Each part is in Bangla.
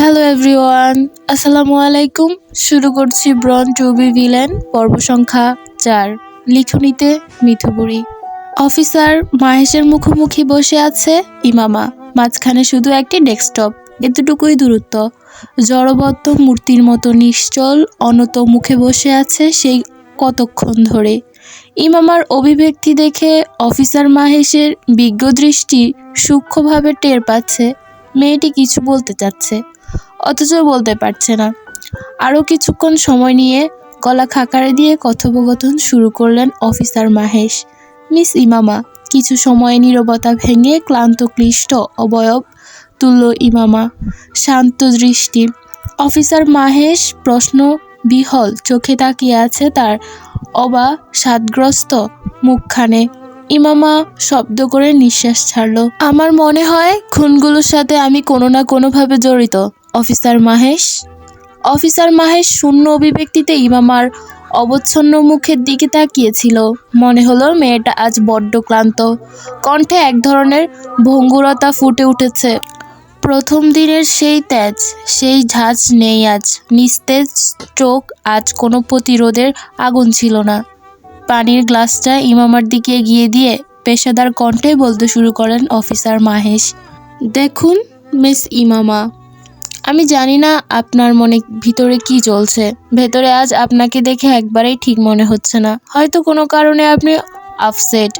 হ্যালো এভরিওয়ান আসসালামু আলাইকুম শুরু করছি ব্রন টু বি ভিলেন পর্ব সংখ্যা চার। লিখনিতে মিথুবুড়ি অফিসার মাহেশের মুখোমুখি বসে আছে ইমামা। মাঝখানে শুধু একটি ডেস্কটপ এতটুকুই দূরত্ব। জড়বদ্ধ মূর্তির মতো নিশ্চল, অনত মুখে বসে আছে সেই কতক্ষণ ধরে। ইমামার অভিব্যক্তি দেখে অফিসার মাহেশের বিজ্ঞ দৃষ্টি সূক্ষ্মভাবে টের পাচ্ছে। মেয়েটি কিছু বলতে চাচ্ছে। অথচ বলতে পারছে না। আরও কিছুক্ষণ সময় নিয়ে গলা খাকারে দিয়ে কথোপকথন শুরু করলেন অফিসার মাহেশ। মিস ইমামা, কিছু সময় নীরবতা ভেঙে ক্লান্ত, ক্লিষ্ট, অবয়ব তুলল ইমামা, শান্ত দৃষ্টি। অফিসার মাহেশ প্রশ্ন বিহল চোখে তাকিয়ে আছে তার অবা সাদগ্রস্ত মুখখানে। ইমামা শব্দ করে নিঃশ্বাস ছাড়লো। আমার মনে হয় খুনগুলোর সাথে আমি কোনো না কোনোভাবে জড়িত। অফিসার মাহেশ। অফিসার মাহেশ শূন্য অভিব্যক্তিতে ইমামার অবচ্ছন্ন মুখের দিকে তাকিয়েছিল। মনে হলো মেয়েটা আজ বড্ড ক্লান্ত। কণ্ঠে এক ধরনের ভঙ্গুরতা ফুটে উঠেছে। প্রথম দিনের সেই তেজ সেই ঝাঁজ নেই আজ। নিস্তেজ চোখ আজ কোনো প্রতিরোধের আগুন ছিল না। পানির গ্লাসটা ইমামার দিকে এগিয়ে দিয়ে পেশাদার কণ্ঠে বলতে শুরু করেন অফিসার মাহেশ। দেখুন, মিস ইমামা আমি জানি না আপনার মনে ভিতরে কি চলছে ভেতরে আজ আপনাকে দেখে একবারেই ঠিক মনে হচ্ছে না। হয়তো কোনো কারণে আপনি আপসেট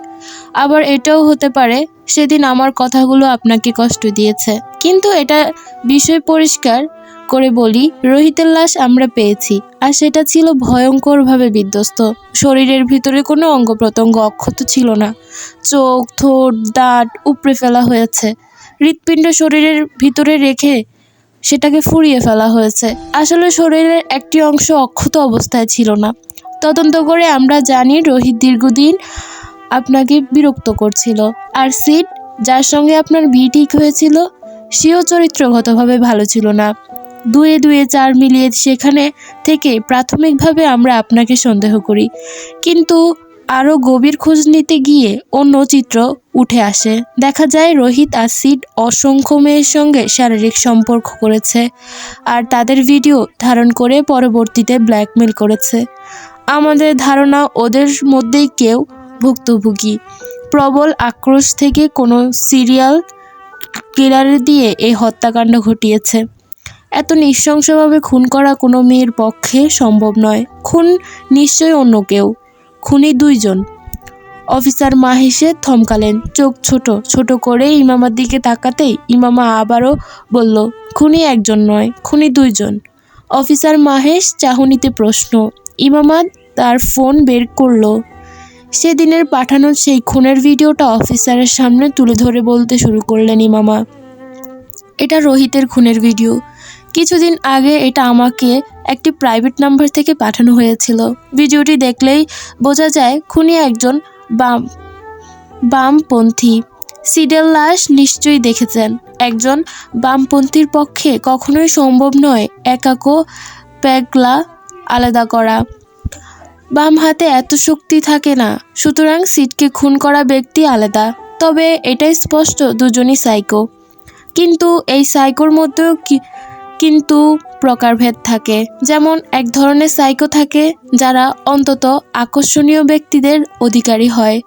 আবার এটাও হতে পারে, সেদিন আমার কথাগুলো আপনাকে কষ্ট দিয়েছে। কিন্তু এটা বিষয় পরিষ্কার করে বলি, রোহিতের লাশ আমরা পেয়েছি, আর সেটা ছিল ভয়ঙ্করভাবে বিধ্বস্ত। শরীরের ভিতরে কোনো অঙ্গ প্রত্যঙ্গ অক্ষত ছিল না। চোখ, ঠোঁট, দাঁত উপড়ে ফেলা হয়েছে। হৃৎপিণ্ড শরীরের ভিতরে রেখে সেটাকে ফুরিয়ে ফেলা হয়েছে। আসলে শরীরের একটি অংশ অক্ষত অবস্থায় ছিল না। তদন্ত করে আমরা জানি রোহিত দীর্ঘদিন আপনাকে বিরক্ত করছিল। আর সিট যার সঙ্গে আপনার বিয়ে ঠিক হয়েছিল, সেও চরিত্রগতভাবে ভালো ছিল না। দুয়ে দুয়ে চার মিলিয়ে সেখানে থেকে প্রাথমিকভাবে আমরা আপনাকে সন্দেহ করি। কিন্তু আরও গভীর খোঁজ নিতে গিয়ে অন্য চিত্র উঠে আসে। দেখা যায় রোহিত আর সিড অসংখ্য মেয়ের সঙ্গে শারীরিক সম্পর্ক করেছে আর তাদের ভিডিও ধারণ করে পরবর্তীতে ব্ল্যাকমেল করেছে। আমাদের ধারণা, ওদের মধ্যেই কেউ ভুক্তভোগী। প্রবল আক্রোশ থেকে কোনো সিরিয়াল কিলারের দিয়ে এই হত্যাকাণ্ড ঘটিয়েছে। এত নৃশংসভাবে খুন করা কোনো মেয়ের পক্ষে সম্ভব নয়। খুন নিশ্চয়ই অন্য কেউ। খুনি দুইজন। অফিসার মাহেশে থমকালেন। চোখ ছোট ছোট করে ইমামার দিকে তাকাতেই ইমামা আবারও বলল, খুনি একজন নয়, খুনি দুইজন। অফিসার মাহেশ চাহনিতে প্রশ্ন, ইমামা তার ফোন বের করল। সেদিনের পাঠানো সেই খুনের ভিডিওটা অফিসারের সামনে তুলে ধরে বলতে শুরু করলেন ইমামা। এটা রোহিতের খুনের ভিডিও। কিছুদিন আগে এটা আমাকে একটি প্রাইভেট নাম্বার থেকে পাঠানো হয়েছিল। ভিডিওটি দেখলেই বোঝা যায় খুনি একজন বাম, বামপন্থী। সিডেল লাশ নিশ্চয়ই দেখেছেন। একজন বামপন্থীর পক্ষে কখনোই সম্ভব নয় একাকো প্যাগলা আলাদা করা। বাম হাতে এত শক্তি থাকে না, সুতরাং সিটকে খুন করা ব্যক্তি আলাদা। তবে এটাই স্পষ্ট, দুজনই সাইকো কিন্তু এই সাইকোর মধ্যেও কি কিন্তু প্রকারভেদ থাকে। যেমন এক ধরনের সাইকো থাকে, যারা অন্তত আকর্ষণীয় ব্যক্তিদের অধিকারী হয়।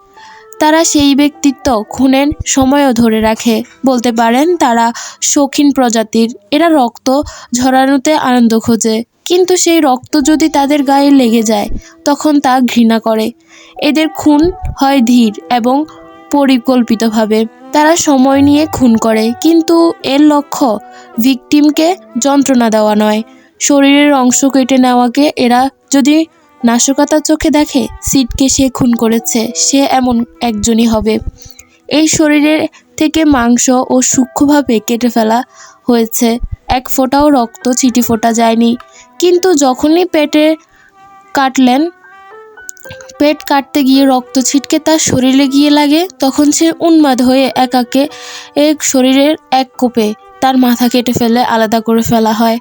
তারা সেই ব্যক্তিত্ব খুনের সময়ও ধরে রাখে। বলতে পারেন, তারা শৌখিন প্রজাতির। এরা রক্ত ঝরানোতে আনন্দ খোঁজে। কিন্তু সেই রক্ত যদি তাদের গায়ে লেগে যায়, তখন তা ঘৃণা করে। এদের খুন হয় ধীর এবং পরিকল্পিতভাবে তারা সময় নিয়ে খুন করে। কিন্তু এর লক্ষ্য ভিকটিমকে যন্ত্রণা দেওয়া নয়। শরীরের অংশ কেটে নেওয়াকে এরা যদি নাশকতার চোখে দেখে, সিটকে সে খুন করেছে, সে এমন একজনই হবে। এই শরীরের থেকে মাংস ও সূক্ষ্মভাবে কেটে ফেলা হয়েছে। এক ফোঁটাও রক্ত, ছিটি ফোটা যায়নি। কিন্তু যখনই পেটে কাটলেন পেট কাটতে গিয়ে রক্ত ছিটকে তার শরীরে গিয়ে লাগে, তখন সে উন্মাদ হয়ে একাকে এক শরীরের এক কোপে তার মাথা কেটে ফেলে, আলাদা করে ফেলা হয়।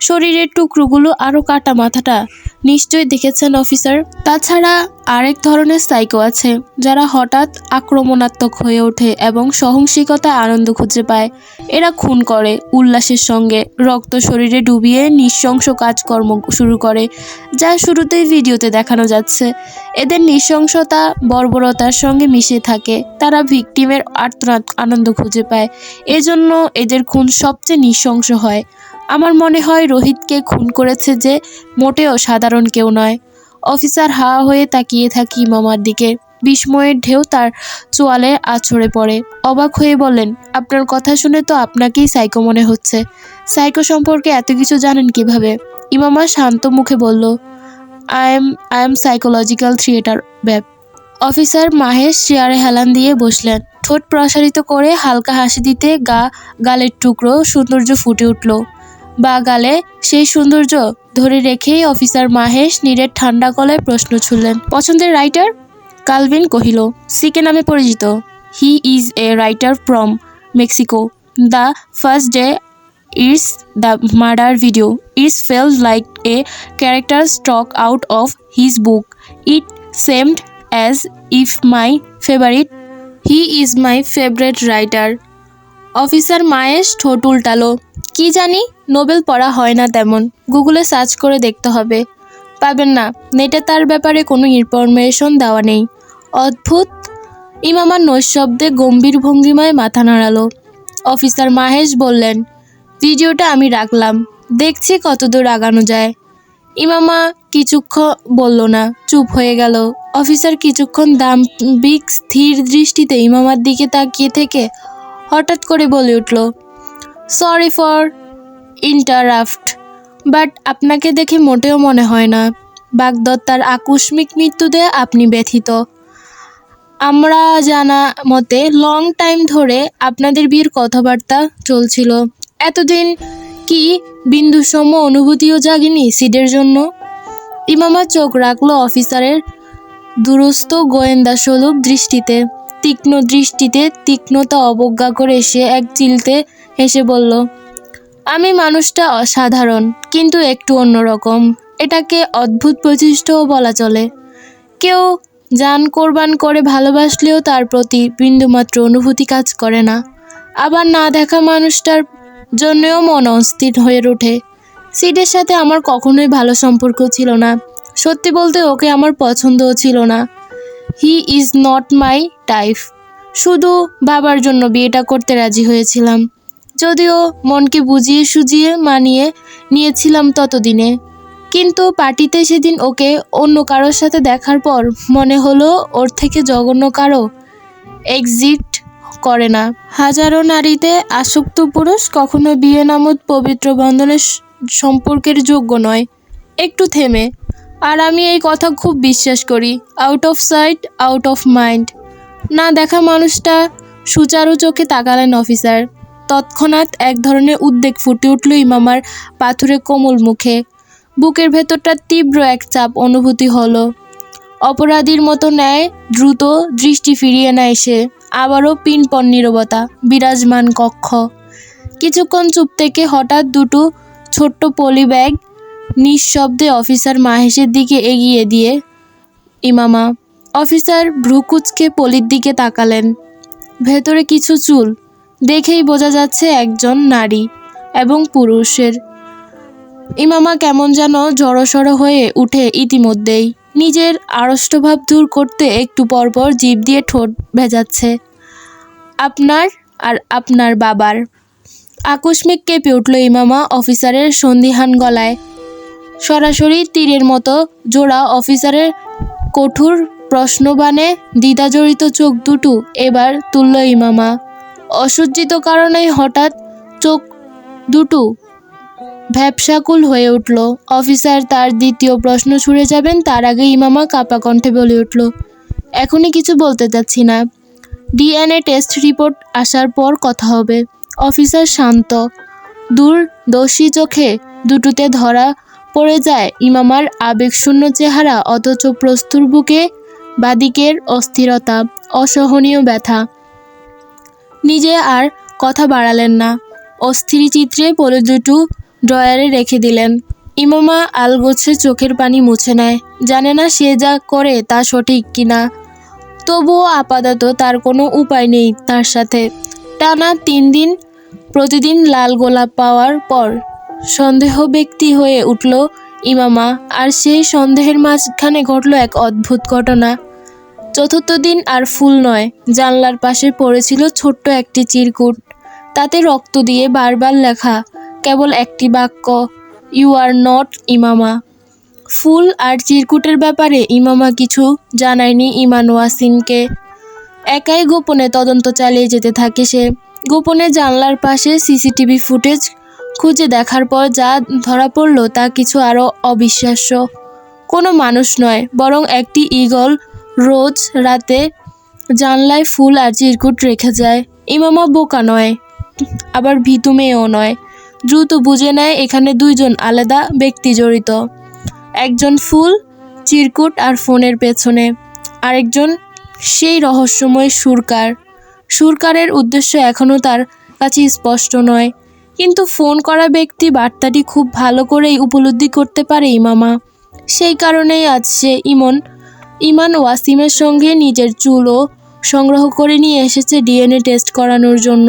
শরীরের টুকরোগুলো আরও কাটা মাথাটা নিশ্চয়ই দেখেছেন অফিসার। তাছাড়া আরেক ধরনের সাইকো আছে, যারা হঠাৎ আক্রমণাত্মক হয়ে ওঠে এবং সহনশীলতায় আনন্দ খুঁজে পায়। এরা খুন করে উল্লাসের সঙ্গে, রক্ত শরীরে ডুবিয়ে নৃশংস কাজকর্ম শুরু করে, যা শুরুতেই ভিডিওতে দেখানো যাচ্ছে। এদের নৃশংসতা, বর্বরতার সঙ্গে মিশে থাকে, তারা ভিকটিমের আর্তনাদ আনন্দ খুঁজে পায়। এজন্য এদের খুন সবচেয়ে নৃশংস হয়। আমার মনে হয় রোহিতকে খুন করেছে যে মোটেও সাধারণ কেউ নয়। অফিসার হা হয়ে তাকিয়ে থাকি মামার দিকে। বিস্ময়ের ঢেউ তার চোয়ালে আছড়ে পড়ে। অবাক হয়ে বললেন, আপনার কথা শুনে তো আপনাকেই সাইকো মনে হচ্ছে। সাইকো সম্পর্কে এত কিছু জানেন কীভাবে? ইমামা শান্ত মুখে বলল, I am I am psychological theatre, ব্যাপ। Officer Mahesh চেয়ারে হেলান দিয়ে বসলেন। ঠোঁট প্রসারিত করে হালকা হাসি দিতে গা, গালের টুকরো সৌন্দর্য ফুটে উঠল। বা গালে সেই সৌন্দর্য ধরে রেখেই অফিসার মাহেশ নীরের ঠান্ডা গলায় প্রশ্ন ছুড়লেন, পছন্দের রাইটার কালভিন কহিল, সিকে নামে পরিচিত। He is a writer from Mexico the first day it's the murder video it's feel like a character stuck out of his book it seemed as if my favourite he is my favourite writer officer Mayesh ঠোঁট উল্টালো। কি জানি, নোবেল পড়া হয় না তেমন। গুগলে সার্চ করে দেখতে হবে। পাবেন না, নেটে তার ব্যাপারে কোনো ইনফরমেশন দেওয়া নেই। অদ্ভুত! ইমামার নৈশব্দে গম্ভীর ভঙ্গিমায় মাথা নাড়ালো। অফিসার মাহেশ বললেন, ভিডিওটা আমি রাখলাম। দেখছি কতদূর আগানো যায়। ইমামা কিছুক্ষণ বলল না, চুপ হয়ে গেল। অফিসার কিছুক্ষণ দাম্ভিক, স্থির দৃষ্টিতে ইমামার দিকে তাকিয়ে থেকে হঠাৎ করে বলে উঠল সরি ফর ইন্টারাপ্ট বাট আপনাকে দেখে মোটেও মনে হয় না। বাগদত্তার আকস্মিক মৃত্যুতে আপনি ব্যথিত। আমরা জানা মতে লং টাইম ধরে আপনাদের বিয়ের কথাবার্তা চলছিল। এতদিন কি বিন্দুসম অনুভূতিও জাগেনি সিডের জন্য? ইমামা চোখ রাখল অফিসারের দুরস্ত গোয়েন্দা সুলভ দৃষ্টিতে। তীক্ষ্ণ দৃষ্টিতে তীক্ষ্ণতা অবজ্ঞা করে সে এক চিলতে হেসে বলল, আমি মানুষটা অসাধারণ, কিন্তু একটু অন্যরকম। এটাকে অদ্ভুত বৈশিষ্ট্যও বলা চলে। কেউ যান কোরবান করে ভালোবাসলেও তার প্রতি বিন্দুমাত্র অনুভূতি কাজ করে না। আবার না দেখা মানুষটার জন্যও মন অস্থির হয়ে ওঠে। সিডের সাথে আমার কখনোই ভালো সম্পর্ক ছিল না। সত্যি বলতে ওকে আমার পছন্দও ছিল না। হি ইজ নট মাই টাইফ শুধু বাবার জন্য বিয়েটা করতে রাজি হয়েছিলাম। যদিও মনকে বুঝিয়ে সুজিয়ে মানিয়ে নিয়েছিলাম ততদিনে। কিন্তু পার্টিতে সেদিন ওকে অন্য কারোর সাথে দেখার পর মনে হলো ওর থেকে জঘন্য কারও এক্সিট করে না। হাজারো নারীতে আসক্ত পুরুষ কখনো বিয়ে নামত পবিত্র বন্ধনের সম্পর্কের যোগ্য নয়। একটু থেমে আর আমি এই কথা খুব বিশ্বাস করি out of sight out of mind না দেখা মানুষটা সুচারু চোখে তাকালেন অফিসার তৎক্ষণাৎ এক ধরনের উদ্বেগ ফুটে উঠল ইমামার পাথুরে কোমল মুখে। বুকের ভেতরটা তীব্র এক চাপ অনুভূতি হলো। অপরাধীর মতো ন্যায় দ্রুত দৃষ্টি ফিরিয়ে নেয় সে। আবারও পিনপন নীরবতা, বিরাজমান কক্ষ। কিছুক্ষণ চুপ থেকে হঠাৎ দুটো ছোট্ট পলি ব্যাগ নিঃশব্দে অফিসার মাহেশের দিকে এগিয়ে দিয়ে, ইমামা, অফিসার ভ্রুকুচকে পলির দিকে তাকালেন। ভেতরে কিছু চুল, দেখেই বোঝা যাচ্ছে একজন নারী এবং পুরুষের। ইমামা কেমন যেন জড়সড় হয়ে উঠে ইতিমধ্যেই। নিজের আড়ষ্টভাব দূর করতে একটু পরপর জিভ দিয়ে ঠোঁট ভেজাচ্ছে। আপনার আর আপনার বাবার। আকস্মিক কেঁপে উঠল ইমামা অফিসারের সন্দিহান গলায়। সরাসরি তীরের মতো জোড়া অফিসারের কঠোর প্রশ্নবাণে দ্বিধাজড়িত চোখ দুটো এবার তুলল ইমামা। অসজ্জিত কারণে হঠাৎ চোখ দুটো ভ্যাবসাকুল হয়ে উঠল। অফিসার তার দ্বিতীয় প্রশ্ন ছুড়ে যাবেন, তার আগে ইমামা কাপা কণ্ঠে বলে উঠল, এখনই কিছু বলতে চাচ্ছি না। ডিএনএ টেস্ট রিপোর্ট আসার পর কথা হবে। অফিসার শান্ত দূর দোষী চোখে দুটোতে ধরা পড়ে যায়। ইমামার আবেগশূন্য চেহারা অথচ প্রস্তুর বুকে বাদিকের অস্থিরতা, অসহনীয় ব্যথা। নিজে আর কথা বাড়ালেন না। অস্থির চিত্রে পলে দুটো ড্রয়ারে রেখে দিলেন। ইমামা আলগোছে চোখের পানি মুছে নেয়। জানে না সে যা করে তা সঠিক কিনা। তবুও আপাতত তার কোনো উপায় নেই তার সাথে। টানা তিন দিন, প্রতিদিন লাল গোলাপ পাওয়ার পর সন্দেহ ব্যক্তি হয়ে উঠল, ইমামা, আর সেই সন্দেহের মাঝখানে ঘটল এক অদ্ভুত ঘটনা। চতুর্থ দিন আর ফুল নয়, জানলার পাশে পড়েছিল ছোট্ট একটি চিরকুট। তাতে রক্ত দিয়ে বারবার লেখা, কেবল একটি বাক্য ইউ আর নট ইমামা। ফুল আর চিরকুটের ব্যাপারে ইমামা কিছু জানায়নি ইমান ওয়াসিমকে একাই গোপনে তদন্ত চালিয়ে যেতে থাকে সে। গোপনে জানলার পাশে সিসিটিভি ফুটেজ খুঁজে দেখার পর যা ধরা পড়ল তা কিছু আরও অবিশ্বাস্য। কোনো মানুষ নয়, বরং একটি ঈগল রোজ রাতে জানলায় ফুল আর চিরকুট রেখে যায়। ইমামা বোকা নয়, আবার ভীতু মেয়েও নয়। দ্রুত বুঝে নেয় এখানে দুইজন আলাদা ব্যক্তি জড়িত। একজন ফুল, চিরকুট আর ফোনের পেছনে। আরেকজন সেই রহস্যময় সুরকার। সুরকারের উদ্দেশ্য এখনও তার কাছে স্পষ্ট নয়। কিন্তু ফোন করা ব্যক্তি বার্তাটি খুব ভালো করেই উপলব্ধি করতে পারে ইমামা। সেই কারণেই আজ সে ইমন, ইমান ওয়াসিমের সঙ্গে নিজের চুলও সংগ্রহ করে নিয়ে এসেছে ডিএনএ টেস্ট করানোর জন্য।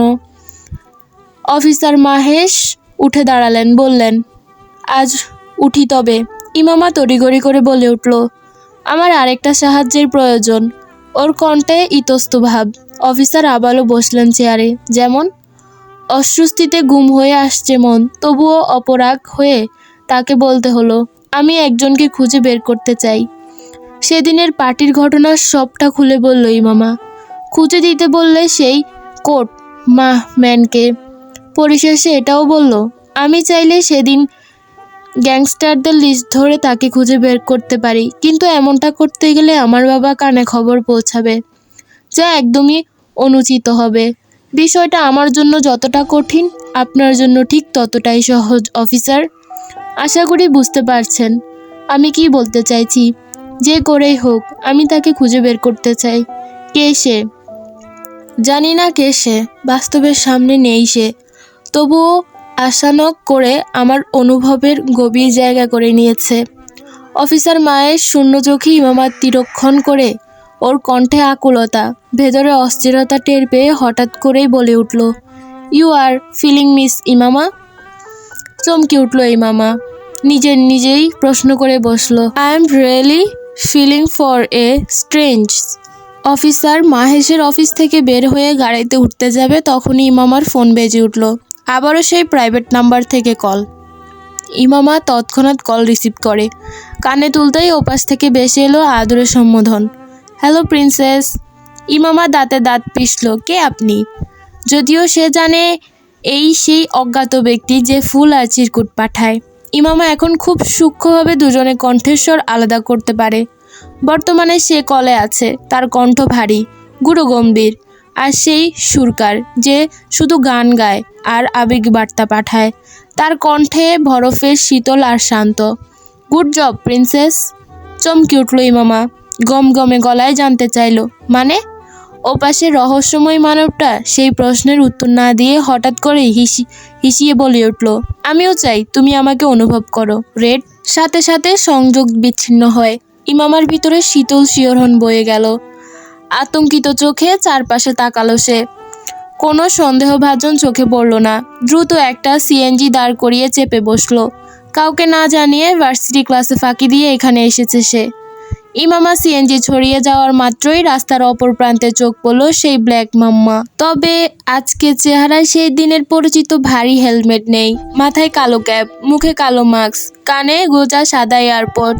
অফিসার মাহেশ উঠে দাঁড়ালেন, বললেন, আজ উঠি তবে। ইমামা তড়িঘড়ি করে বলে উঠল, আমার আরেকটা সাহায্যের প্রয়োজন। ওর কণ্ঠে ইতস্ত ভাব অফিসার আবারও বসলেন চেয়ারে, যেমন অস্বস্তিতে গুম হয়ে আসছে মন, তবুও অপরাগ হয়ে তাকে বলতে হলো, আমি একজনকে খুঁজে বের করতে চাই। সেদিনের পার্টির ঘটনা সবটা খুলে বলল ইমামা। খুঁজে দিতে বললে সেই কোট মা ম্যানকে। পরিশেষে এটাও বলল, আমি চাইলে সেদিন গ্যাংস্টারদের লিস্ট ধরে তাকে খুঁজে বের করতে পারি, কিন্তু এমনটা করতে গেলে আমার বাবা কানে খবর পৌঁছাবে, যা একদমই অনুচিত হবে। বিষয়টা আমার জন্য যতটা কঠিন, আপনার জন্য ঠিক ততটাই সহজ, অফিসার। আশা করি বুঝতে পারছেন। আমি কি বলতে চাইছি? যে করেই হোক, আমি তাকে খুঁজে বের করতে চাই। কে সে? জানি না কে সে। বাস্তবের সামনে নেই সে। তবুও আশানক করে আমার অনুভবের গভীর জায়গা করে নিয়েছে। অফিসার মায়ের শূন্য চোখে ইমামার তিরক্ষণ করে ওর কণ্ঠে আকুলতা। ভেতরে অস্থিরতা টের পেয়ে হঠাৎ করেই বলে উঠল you are feeling Miss Imama? চমকে উঠল ইমামা নিজের নিজেই প্রশ্ন করে বসল I am really feeling for a strange officer মাহেশের office থেকে বের হয়ে গাড়িতে উঠতে যাবে তখনই ইমামার ফোন বেজে উঠল, আবারও সেই প্রাইভেট নাম্বার থেকে কল। ইমামা তৎক্ষণাৎ কল রিসিভ করে, কানে তুলতেই ওপাশ থেকে বেশি এলো আদরের সম্বোধন হ্যালো প্রিন্সেস ইমামা দাঁতে দাঁত পিষল, কে আপনি? যদিও সে জানে এই সেই অজ্ঞাত ব্যক্তি যে ফুল আর চিরকুট পাঠায়। ইমামা এখন খুব সূক্ষ্মভাবে দুজনে কণ্ঠেশ্বর আলাদা করতে পারে। বর্তমানে সে কলে আছে, তার কণ্ঠ ভারী, গুরু গম্ভীর, আর সেই সুরকার যে শুধু গান গায় আর আবেগ বার্তা পাঠায়। তার কণ্ঠে বরফের শীতল আর শান্ত। Good job, princess. চমকে উঠল ইমামা, গম গমে গলায় জানতে চাইলো মানে? ওপাশে রহস্যময় মানবটা সেই প্রশ্নের উত্তর না দিয়ে হঠাৎ করে হিসি, হিসিয়ে বলে উঠল, আমিও চাই তুমি আমাকে অনুভব করো। রেড সাথে সাথে সংযোগ বিচ্ছিন্ন হয়। ইমামার ভিতরে শীতল শিহরণ বয়ে গেল। আতঙ্কিত চোখে চারপাশে তাকালো সে। কোনো সন্দেহভাজন চোখে পড়ল না। দ্রুত একটা সিএনজি দাঁড় করিয়ে চেপে বসল। কাউকে না জানিয়ে ভার্সিটি ক্লাসে ফাঁকি দিয়ে এখানে এসেছে সে। ইমামা সিএনজি ছড়িয়ে যাওয়ার মাত্রই রাস্তার অপর প্রান্তে চোখ পড়ল সেই ব্ল্যাক মাম্মা। তবে আজকে চেহারায় সেই দিনের পরিচিত ভারী হেলমেট নেই। মাথায় কালো ক্যাপ, মুখে কালো মাস্ক, কানে গোজা সাদা এয়ারপোর্ট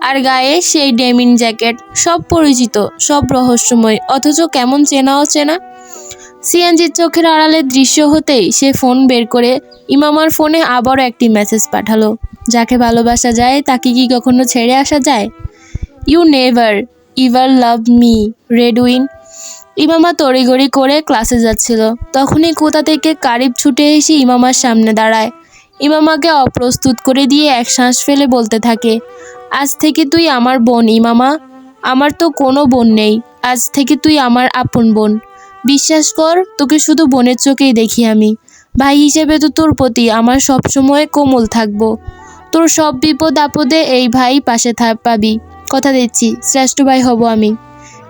আর গায়ে সেই ডেমিন জ্যাকেট। সব পরিচিত, সব রহস্যময়, অথচ কেমন চেনা অচেনা? সিএনজির চোখের আড়ালে দৃশ্য হতেই সে ফোন বের করে ইমামার ফোনে আবারও একটি মেসেজ পাঠালো। যাকে ভালোবাসা যায়, তাকে কি কখনো ছেড়ে আসা যায়? You never ever love me Redwin Imama তড়িগড়ি করে ক্লাসে যাচ্ছিল। তখনই কোথা থেকে কারিব ছুটে এসে ইমামার সামনে দাঁড়ায়। ইমামাকে অপ্রস্তুত করে দিয়ে এক শ্বাস ফেলে বলতে থাকে, আজ থেকে তুই আমার বোন ইমামা। আমার তো কোনো বোন নেই। আজ থেকে তুই আমার আপন বোন। বিশ্বাস কর, তোকে শুধু বোনের চোখেই দেখি আমি। ভাই হিসেবে তো তোর প্রতি আমার সবসময় কোমল থাকব। তোর সব বিপদ আপদে এই ভাই পাশে থাক পাবি। কথা দিচ্ছি, শ্রেষ্ঠ ভাই হব আমি।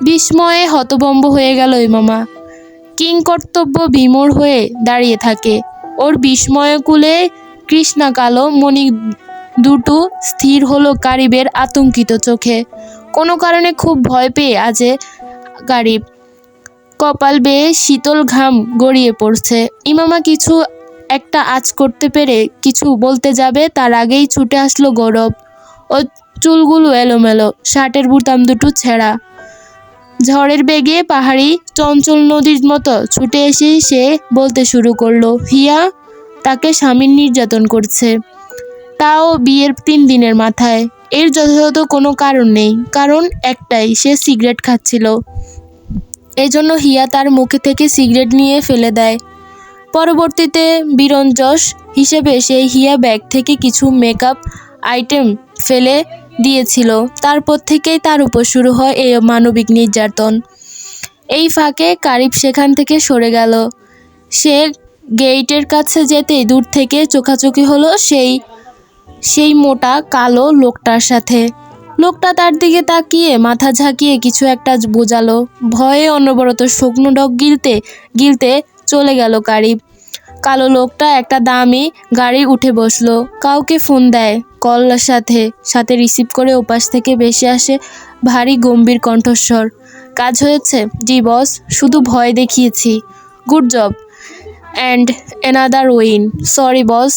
বিস্ময়ে হতভম্ব হয়ে গেল ওই মামা। কিং কর্তব্য হয়ে দাঁড়িয়ে থাকে। ওর বিস্ময়কুলে কৃষ্ণা কালো, মণি দুটো স্থির হলো কারিবের আতঙ্কিত চোখে। কোনো কারণে খুব ভয় পেয়ে আজে গারিব কপাল বেয়ে শীতল ঘাম গড়িয়ে পড়ছে। ইমামা কিছু একটা আজ করতে পেরে কিছু বলতে যাবে, তার আগেই ছুটে আসলো গৌরব। ও চুলগুলো এলোমেলো, শার্টের বুতাম দুটো ছেঁড়া। ঝড়ের বেগে পাহাড়ি চঞ্চল নদীর মতো ছুটে এসে সে বলতে শুরু করল, হিয়া, তাকে স্বামীর নির্যাতন করছে। তাও বিয়ের তিন দিনের মাথায়। এর যথাযথ কোনো কারণ নেই, কারণ একটাই, সে সিগারেট খাচ্ছিল। এজন্য হিয়া তার মুখে থেকে সিগারেট নিয়ে ফেলে দেয়। পরবর্তীতে বিরঞ্জস হিসেবে সেই হিয়া ব্যাগ থেকে কিছু মেকআপ আইটেম ফেলে দিয়েছিল। তারপর থেকেই তার উপর শুরু হয় এই মানবিক নির্যাতন। এই ফাঁকে কারিব সেখান থেকে সরে গেল। সে গেইটের কাছে যেতেই দূর থেকে চোখাচোখি হলো সেই সেই মোটা কালো লোকটার সাথে। লোকটা তার দিকে তাকিয়ে মাথা ঝাঁকিয়ে কিছু একটা বোঝালো। ভয়ে অনবরত শুকনো ডগ গিলতে গিলতে চলে গেল কারিব কালো লোকটা একটা দামি গাড়ি উঠে বসল, কাউকে ফোন দেয়। কলার সাথে সাথে রিসিভ করে ওপাশ থেকে বেশি আসে ভারী গম্ভীর কণ্ঠস্বর। কাজ হয়েছে? জি, বস, শুধু ভয় দেখিয়েছি। Good job. And another win. Sorry, boss,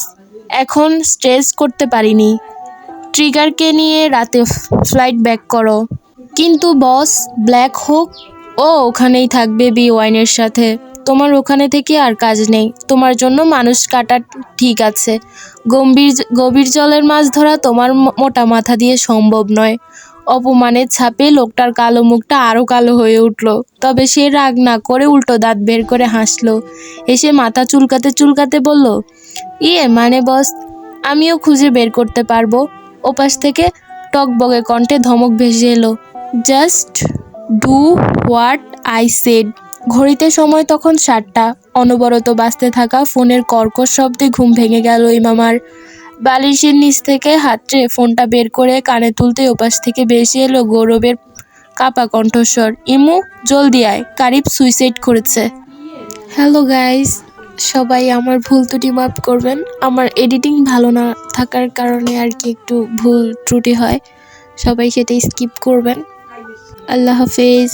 এখন স্ট্রেস করতে পারিনি। ট্রিগারকে নিয়ে রাতে ফ্লাইট ব্যাক করো। কিন্তু বস, ব্ল্যাক হোক, ও ওখানেই থাকবে বি ওয়াইনের সাথে। তোমার ওখানে থেকে আর কাজ নেই। তোমার জন্য মানুষ কাটা ঠিক আছে। গম্ভীর গভীর জলের মাছ ধরা তোমার মোটা মাথা দিয়ে সম্ভব নয়। অপমানের ছাপে লোকটার কালো মুখটা আরও কালো হয়ে উঠল। তবে সে রাগ না করে উল্টো দাঁত বের করে হাসলো। এসে মাথা চুলকাতে চুলকাতে বলল ইয়ে মানে বস, আমিও খুঁজে বের করতে পারব। ওপাশ থেকে টকবগে কণ্ঠে ধমক ভেসে এলো, just do what I said. ঘড়িতে সময় তখন সাতটা। অনবরত বাঁচতে থাকা ফোনের কর্কশ শব্দে ঘুম ভেঙে গেল ইমামার। বালিশের নিচ থেকে হাতড়ে ফোনটা বের করে কানে তুলতে ওপাশ থেকে বেশি এলো গৌরবের কাপা কণ্ঠস্বর। ইমু, জলদি আয় কারিব সুইসাইড করেছে। হ্যালো গাইস সবাই আমার ভুল ত্রুটি মাফ করবেন। আমার এডিটিং ভালো না থাকার কারণে আর কি একটু ভুল ত্রুটি হয়। সবাই সেটা স্কিপ করবেন। আল্লাহ হাফেজ।